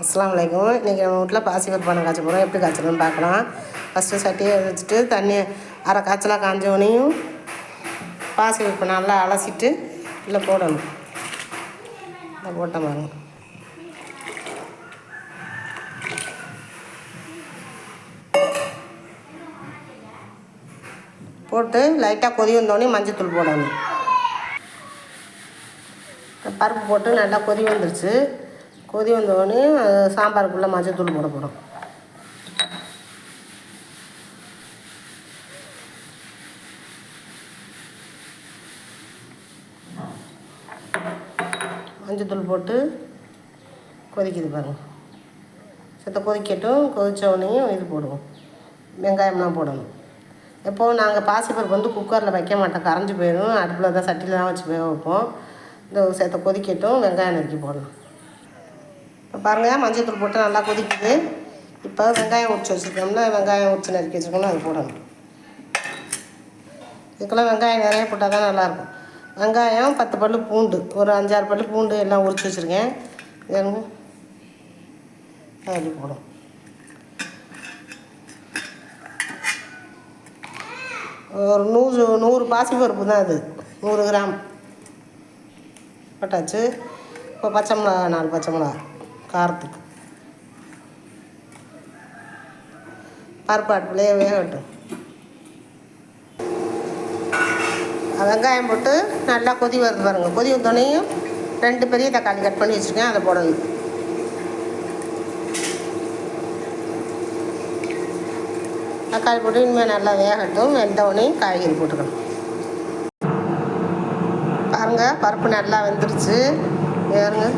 அஸ்லாம் வலைக்கும் இன்றைக்கி நம்ம வீட்டில் பாசி பருப்பான காய்ச்ச போகிறோம் எப்படி காய்ச்சணும்னு பார்க்கலாம். ஃபஸ்ட்டு சட்டியை வச்சுட்டு தண்ணி அரை காய்ச்சலாக காஞ்சவனையும் பாசி பருப்பு நல்லா அலசிட்டு இல்லை போடணும். இதை போட்ட மாதிரி போட்டு லைட்டாக கொதி வந்தோடனே மஞ்சத்தூள் போடணும். பருப்பு போட்டு நல்லா கொதி வந்துருச்சு. கொதி வந்தோடனே சாம்பாருக்குள்ளே மஞ்சத்தூள் போட போகிறோம் மஞ்சத்தூள் போட்டு கொதிக்குது பாருங்கள் சத்த கொதிக்கட்டும் கொதிச்ச இது போடுவோம். வெங்காயம்லாம் போடணும். எப்போவும் நாங்கள் பாசிப்பருப்பு வந்து குக்கரில் வைக்க மாட்டோம். கரைஞ்சி போயிடும் அடுப்பில் தான் சட்டியில் தான் வச்சு வேக வைப்போம். இந்த சேர்த்த கொதிக்கட்டும் வெங்காயம் நறுக்கி போடணும். இப்போ பாருங்கள் மஞ்சள் போட்டு நல்லா கொதிக்குது. இப்போ வெங்காயம் உரிச்சு வச்சுருக்கோம்னா வெங்காயம் உரிச்சு நறுக்கி வச்சுருக்கோம்னா அது போடணும். இதுக்கெல்லாம் வெங்காயம் நிறைய போட்டால் தான் நல்லாயிருக்கும். வெங்காயம் பத்து பல்லு பூண்டு ஒரு அஞ்சாறு பல்லு பூண்டு எல்லாம் உரிச்சு வச்சுருக்கேன். வேணும் அப்படி போடும் ஒரு நூறு நூறு பாசிப்பருப்பு தான் அது நூறு கிராம். போட்டாச்சு. இப்போ பச்சை மிளகா நாலு பச்சை மிளகா. காரத்துக்கு பருப்பு அடுப்புலேயே வேகட்டும். வெங்காயம் போட்டு நல்லா கொதி வருது பாருங்கள் கொதி வந்தோடனையும் ரெண்டு பெரிய தக்காளி கட் பண்ணி வச்சுருக்கேன். அதை போடணும். தக்காளி போட்டு இனிமேல் நல்லா வேகட்டும். வெந்தவனையும் காய்கறி போட்டுக்கணும். பாருங்கள் பருப்பு நல்லா வெந்துருச்சு. வேறுங்க.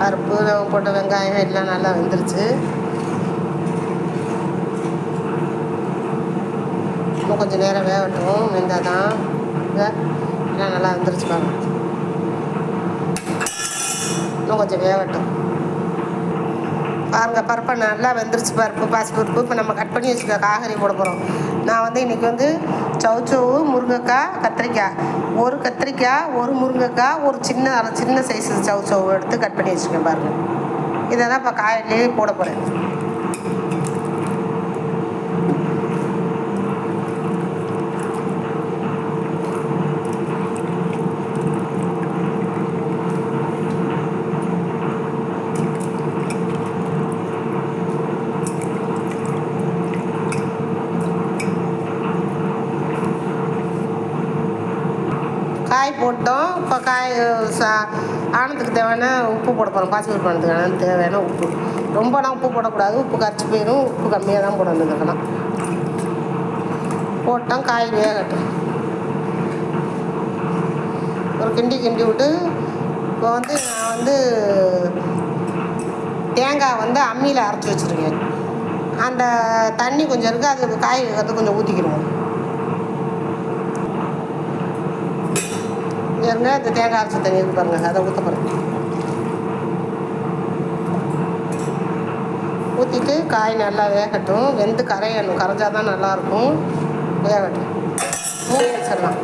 பருப்பு நம்ம போட்ட வெங்காயம் எல்லாம் நல்லா வெந்துருச்சு. இன்னும் கொஞ்சம் நேரம் வேகட்டும் வெந்தால் தான் எல்லாம் நல்லா வெந்துருச்சு பாருங்க. இன்னும் கொஞ்சம் வேகட்டும். பாருங்க பருப்பை நல்லா வெந்துருச்சு பருப்பு பாசி பருப்பு இப்போ நம்ம கட் பண்ணி வச்சுக்க காய்கறி போட போகிறோம் நான் வந்து இன்றைக்கி வந்து சவுச்சவு முருங்கைக்காய் கத்திரிக்காய். ஒரு கத்திரிக்காய் ஒரு முருங்கைக்காய் ஒரு சின்ன சின்ன சைஸு சவுச்சவு எடுத்து கட் பண்ணி வச்சுருக்கேன் பாருங்கள் இதை தான் இப்போ காயிலே போட போகிறேன் காய் போட்டோம். இப்போ காய் சா ஆனத்துக்கு தேவையான உப்பு போட போகிறோம் பாசிபல் பண்ணதுக்கான தேவையான உப்பு. ரொம்பலாம் உப்பு போடக்கூடாது. உப்பு கரைச்சி போயிடும் உப்பு கம்மியாக தான் போடணும் இதுக்கெல்லாம் போட்டோம். காய் வேகட்டும். ஒரு கிண்டி கிண்டி விட்டு இப்போ வந்து நான் வந்து தேங்காய் வந்து அம்மியில் அரைச்சி வச்சுருக்கேன். அந்த தண்ணி கொஞ்சம் இருக்குது அதுக்கு காய் வந்து கொஞ்சம் ஊற்றிக்கிடுவோம் இருங்க இந்த தேங்காய் அரைச்ச தண்ணி இருக்கு பாருங்க அதை ஊற்ற போகிறேன் ஊற்றிட்டு காய் நல்லா வேகட்டும். வெந்து கரையணும். கரைஞ்சால் தான் நல்லாயிருக்கும். வேகட்டும். மூடி வச்சிடலாம்.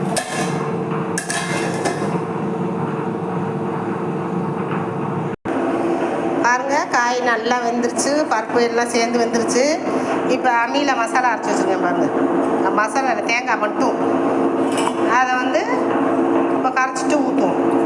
பாருங்க காய் நல்லா வெந்துருச்சு. பருப்பு எல்லாம் சேர்ந்து வெந்துருச்சு. இப்போ அம்மியில் மசாலா அரைச்சி வச்சுருக்கேன் பாருங்க. மசாலா தேங்காய் மட்டும். அதை வந்து tarde de.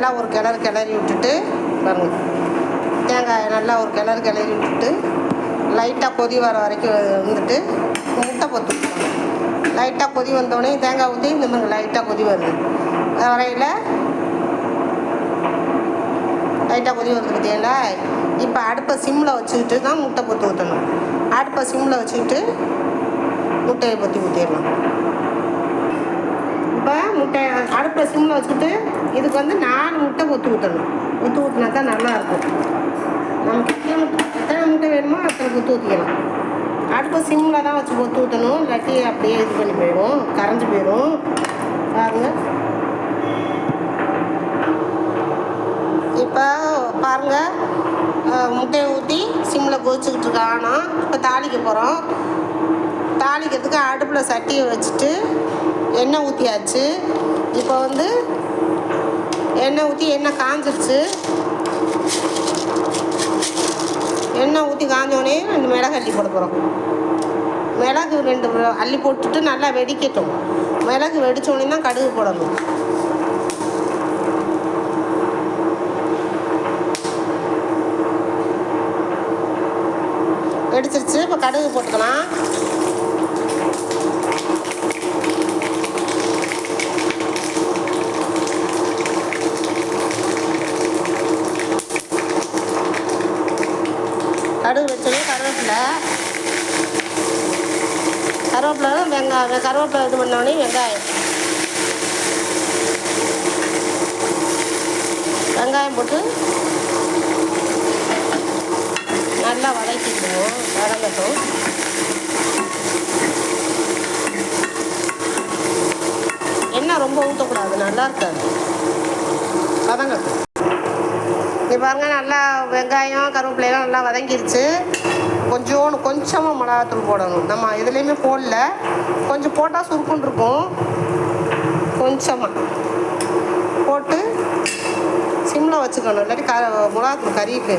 நல்லா ஒரு கிணறு கிளறி விட்டுட்டு பாருங்க. தேங்காயை நல்லா ஒரு கிணறு கிளறி விட்டுட்டு லைட்டாக கொதி வர வரைக்கும் வந்துட்டு முட்டை பொத்து லைட்டாக கொதி வந்தோடனே தேங்காய் ஊற்றி இந்த மாதிரி லைட்டாக கொதி வருது. வரையில் லைட்டாக கொதி வருது பார்த்தீங்களா இப்போ அடுப்பை சிம்மில் வச்சுக்கிட்டு தான் முட்டை பொத்து ஊற்றணும் அடுப்பை சிம்மில் வச்சுக்கிட்டு முட்டையை பொத்தி ஊற்றிடலாம் முட்டை அடுப்பை சிம்மில் வச்சுட்டு இதுக்கு வந்து நாலு முட்டை ஒத்து ஊற்றணும் ஒத்து ஊற்றினா தான் நல்லாயிருக்கும். நமக்கு எத்தனை முட்டை எத்தனை முட்டை வேணுமோ அத்தனை கொத்து ஊற்றிக்கலாம் அடுப்பை சிம்மில் தான் வச்சு கொத்து ஊற்றணும் இல்லாட்டி அப்படியே இது பண்ணி போயிடும். கரைஞ்சி போயிடும். பாருங்கள் இப்போ பாருங்கள் முட்டையை ஊற்றி சிம்மில் கொதிச்சுக்கிட்டு இருக்கான். இப்போ தாளிக்க போகிறோம் தாளிக்கிறதுக்கு அடுப்பில் சட்டியை வச்சுட்டு எண்ணெய் ஊற்றியாச்சு இப்போ வந்து எண்ணெய் ஊற்றி எண்ணெய் காஞ்சிருச்சு. எண்ணெய் ஊற்றி காஞ்சோடனே ரெண்டு மிளகு அள்ளி போட போகிறோம் மிளகு ரெண்டு அள்ளி போட்டுட்டு நல்லா வெடிக்கட்டும். மிளகு வெடிச்சோடனே தான் கடுகு போடணும். வெடிச்சிருச்சு. இப்போ கடுகு போட்டுக்கலாம் கடுகு வச்சோடனே கருவேப்பிலை கருவேப்பிலை வெங்காயம் கருவேப்பிலை இது பண்ணோடனே வெங்காயம். வெங்காயம் போட்டு நல்லா வதக்கிக்குவோம் வதங்கட்டும். எண்ணெய் ரொம்ப ஊற்றக்கூடாது நல்லா இருக்காது. வதங்கட்டும். இப்போ பாருங்க நல்லா வெங்காயம் கருவேப்பிலையெல்லாம் நல்லா வதங்கிருச்சு. கொஞ்சோண்டு கொஞ்சமாக மிளகாத்தூள் போடணும். நம்ம இதுலேயுமே போடல. கொஞ்சம் போட்டால் சுருக்குன்னு இருக்கும். கொஞ்சமாக போட்டு சிம்மில் வச்சுக்கணும். இல்லாட்டி க மிளகாத்தூள் கறிக்கு